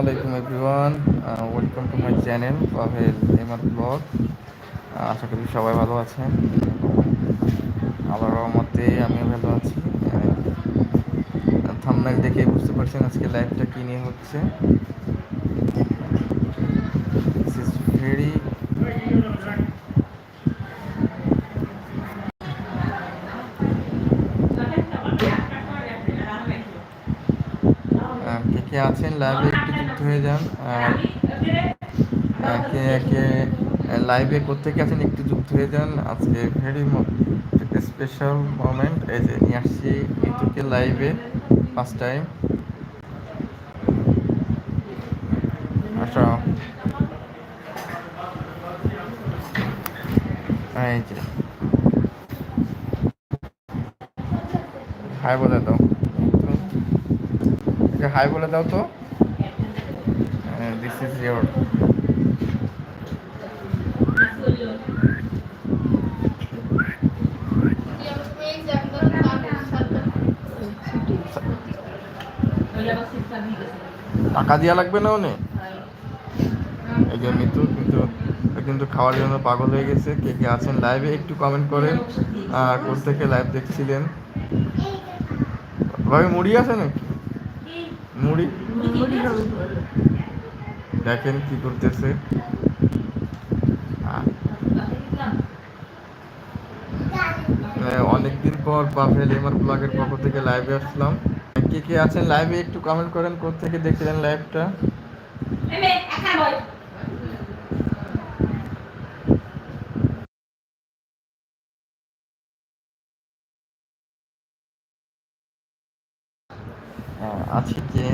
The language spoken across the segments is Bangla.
Welcome to my channel Pavel MR blog আশা করি সবাই ভালো আছেন। আল্লাহর রহমতে আমিও ভালো আছি। থামনাইল দেখে বুঝতে পারছেন আজকে লাইভটা কী নিয়ে হচ্ছে দিস ইজ ভেরি কে কে আছেন লাইভে একটু যুক্ত হয়ে যান আর আহ, কে কে লাইভে কোথেকে আছেন একটু যুক্ত হয়ে যান আজকে ভেরি স্পেশাল মোমেন্ট এই যে নিয়ে আসছি ইতুকে লাইভে ফার্স্ট টাইম আচ্ছা এই যে হাই বলে দাও হাই বলে দাও তো দিস ইজ ইয়োর টাকা দেওয়া লাগবে না উনি? এই যে মিতু কিন্তু কিন্তু খাওয়ার জন্য পাগল হয়ে গেছে। কে কে আছেন লাইভে একটু কমেন্ট করেন। আর কোথ থেকে লাইভ দেখছিলেন? ভাই মুড়ি আছে নাকি? মুড়ি? দেখেন কি করতেছে। অনেকদিন পর পাফেল এমার ব্লগের পক্ষ থেকে লাইভে আসলাম। কে কে আছেন লাইভে একটু কমেন্ট করেন থেকে দেখছিলেন লাইভটা আহ, আজকে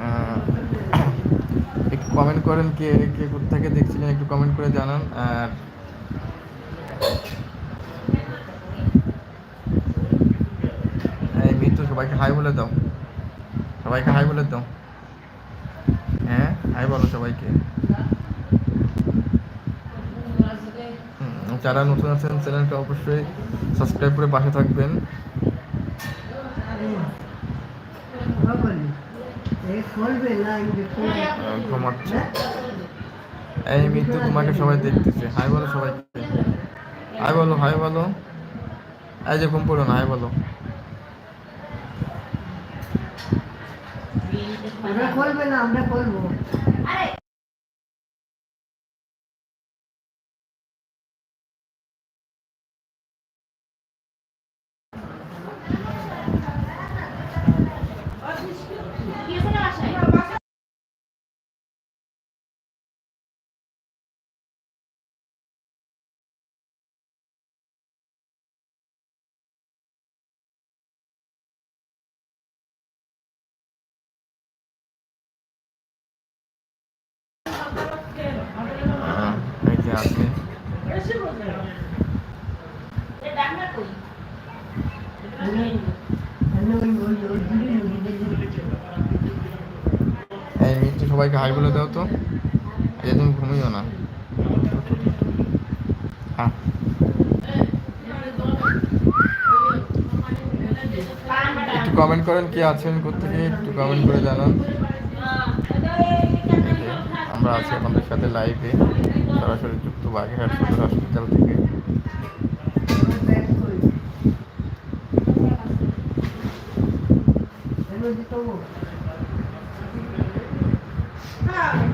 আহ, একটু কমেন্ট করেন, কে কে থেকে দেখছিলেন একটু কমেন্ট করে জানান। আর মিত্র সবাইকে হাই বলে দাও। সবাইকে হাই বলে দাও। হ্যাঁ হাই বলো সবাইকে। যারা নতুন আছেন, চ্যানেলটা অবশ্যই সাবস্ক্রাইব করে পাশে থাকবেন। ঘুমাচ্ছে। এই মৃত্যু তোমাকে সবাই দেখতেছে। হাই বলো সবাইকে। হাই বলো হাই বলো। এই যে ঘুম পড়ো না হাই বলো। আমরা করবে না আমরা করব আহ, এই যে আছে আমি ওই ওই ওই দিদি নদীতে এই মিত্র সবাইকে হাই বলে দাও তো। যে তুমি ঘুমিও না। হ্যাঁ। একটু কমেন্ট করেন কে আছেন কোথেকে একটু কমেন্ট করে জানান। আমরা আছি আপনাদের সাথে লাইভে সরাসরি যুক্ত বাগেরহাট সদর হসপিটাল থেকে। ব্যাগ করি নদী তো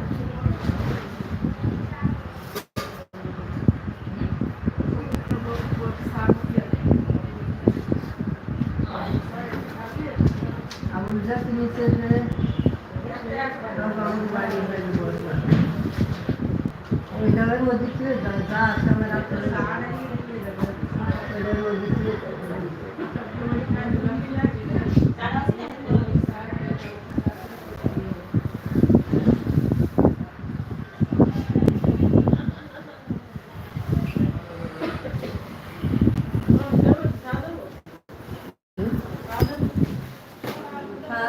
আবুল জাত নিচে ওই জায়গার মধ্যে ছিল যা আছে আমার ওইটার মধ্যে ছিল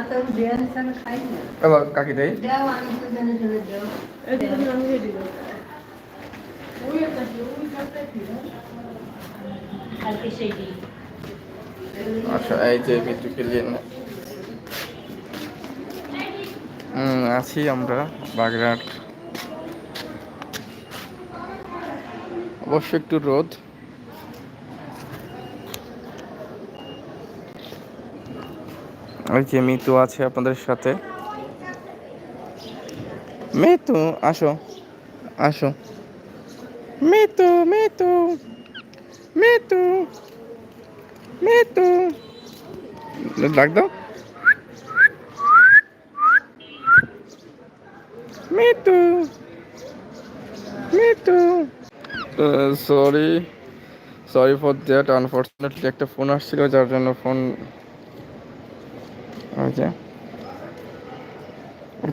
তো এবার কাকি দেই আচ্ছা এই যে হুম আছি আমরা বাগেরহাট। অবশ্য একটু রোদ। ওই যে মিতু আছে আপনাদের সাথে। মিতু, আসো আসো। মিতু মিতু মিতু মিতু। ডাক দাও। Mitu Mitu. Sorry sorry for that unfortunately একটা ফোন আসছিল, যার জন্য ফোন ওই যে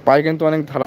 পায়ে কিন্তু অনেক ধারা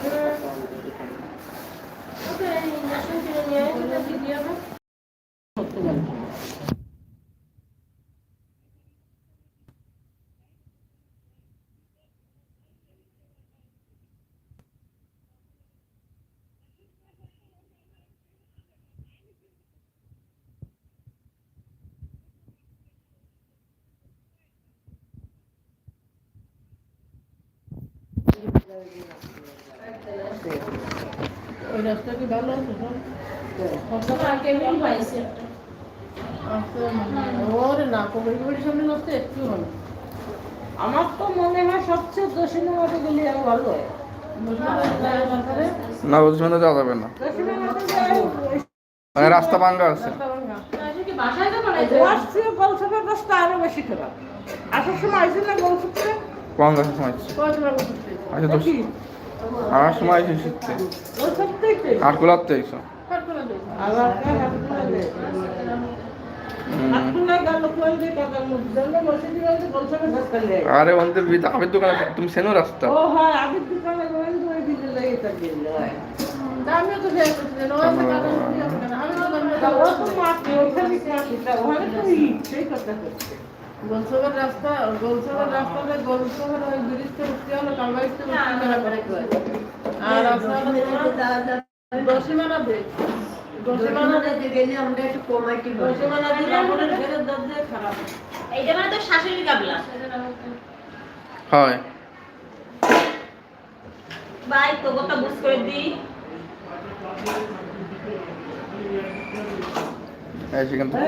ওই রাস্তা কি ভালো আছে ওরে না। কবির সামনে রাস্তা একটু ভালো আমার তো মনে হয় সবচেয়ে দক্ষিণ মাঠে গেলে ভালো হয় না বলছি মানে যাওয়া যাবে না মানে রাস্তা ভাঙ্গা আছে রাস্তা আরও বেশি খারাপ। আসার সময় আইসি না গোলসেপে ভাঙ্গা সময় আচ্ছা তো আমার সময় এসে শিখতে গোলসেপটাই তো আট গোলাতে এসো আবার হাটকুলা গেল কোন যে কথা মুদ্রা মসজিদ গেলে গোলসেপের রাস্তা। নেই আরে বিদ- আবের দোকানে তুমি চেনো রাস্তা তো তো তো তা ও তো মাটি ওখানে মাটি তা ওখানে তো ইট সেই কথা রাস্তা গোলসভার রাস্তাতে গোলসভার ওই ব্রিজটা উঠতে হলো কালবাড়িতে উঠতে মেলা করে আর রাস্তা দশিমানা ব্রিজ। দশিমানা দোষমানাতে গেলে আমরা একটু কমাইতে দশিমানা দিয়ে আমাদের ঘরের দরজা খারাপ। এইটা মানে তো শাশুড়ি কাবলা। হয়। বাই তো কথা বুঝ করে দি। সেখান থেকে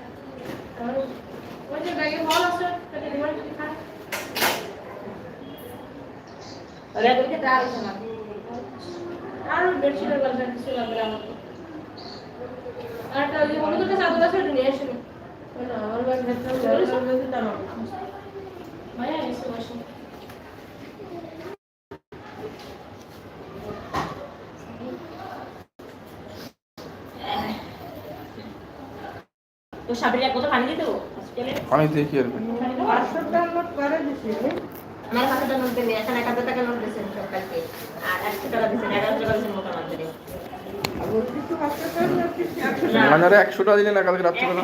আর ওই যে ব্যাগে ফল আছে সেটা ডিমান্ড খায় আরে ওইটা ডাল আছে না আর বেডশিটের গল্প কিছু লাগবে আমার তো। আর একটা ওই যে মনে করতে চাদর আছে ওটা নিয়ে আসেন ওই না, আমার ব্যাগ ভেতরে ওই ব্যাগে টানো। ভাইয়া এসে বসো। তো সাবরিয়া কত পানি দিতে? হসপিটালে? পানি দিয়ে কি করবে? পাঁচশো টাকা নোট করে দিছি। আমার পাঁচশো টাকা নোট দেবে এখন এক হাজার টাকা নোট দিয়েছেন সরকারকে। আর একশো টাকা দিয়েছেন এগারো টাকা দিয়েছেন মোটা মানে একশো টাকা দিলে না কালকে রাত্রিবেলা?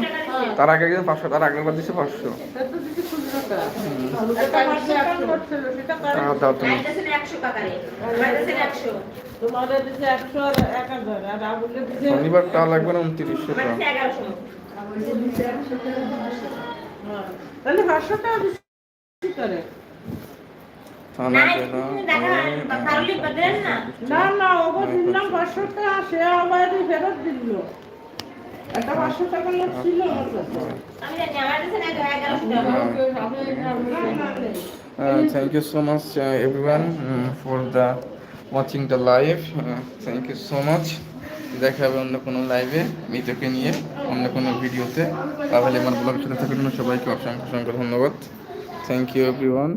তার আগে একদিন পাঁচশো তার আগের বার দিচ্ছে পাঁচশো। শনিবার টাকা লাগবে না উনত্রিশশো টাকা হ্যাঁ। তাহলে পাঁচশো টাকা করে। না না। না না ওগো দিলাম পাঁচশো টাকা সে আবার ফেরত দিল। একটা পাঁচশো টাকা লোক ছিল Uh, thank you so much uh, everyone um, for the watching the live. Uh, thank you so much. দেখা হবে অন্য কোনো লাইভে মিতকে নিয়ে অন্য কোনো ভিডিওতে তাহলে আমার ব্লগ সাথে থাকার জন্য সবাইকে অসংখ্য অসংখ্য ধন্যবাদ। Thank you everyone